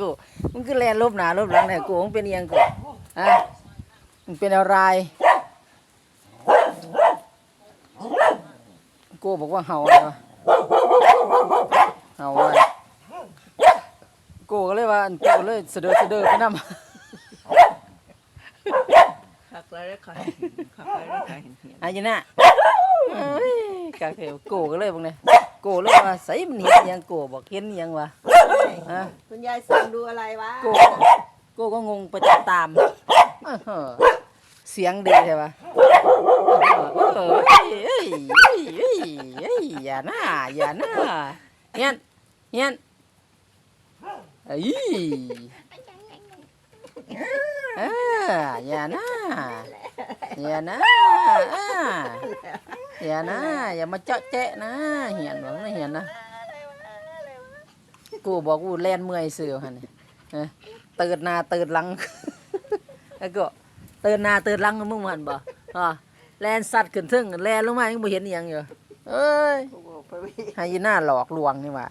กูมึงคือแลนลบหนาลบหลังเนี่ยกูมึงเป็นอิหยังกูฮะมึงเป็นอะไรกูบอกว่าเห่าอะไรวะเห่าอะไรกูก็เลยว่าอันกูเลยเสดอเสดอไปนำขักแล้วได้ขายขักแล้วได้ขายเห็นเห็นอายุน่ะเอ้ยกะเขียวโกก็เลยบังเนี่ยโกเลยว่าใส่มันเห็นอิหยังโกบอกเห็นอิหยังวะ ฮะคุณยายสั่งดูอะไรวะ โกโกก็งงไปตามๆอื้อหือเสียงดีใช่ปะเออเอ้ยเอ้ยเอ้ยเอ้ยเอ้ยอย่าหน้าอย่าหน้าเฮียนเฮียนเอ้ยเอออย่าหน้าอย่าหน้าอ่าอย่านะอย่ามาเจาะแจ๊ะนะเหียนหวังนะเหียนนะ กูบอกกูแล่นเมื่อยเสือหันนี่เอ้ยตื่นหน้าตื่นหลังแล้วก็ตื่นหน้าตื่นหลังมึงมันบ่อะแล่นสัตว์ขึ้นทึ่งแล่นลงมายังบ่เห็นอิหยังอยู่เอ้ยโอ้โหไปวิ่งให้ยีหน้าหลอกลวงนี่หว่า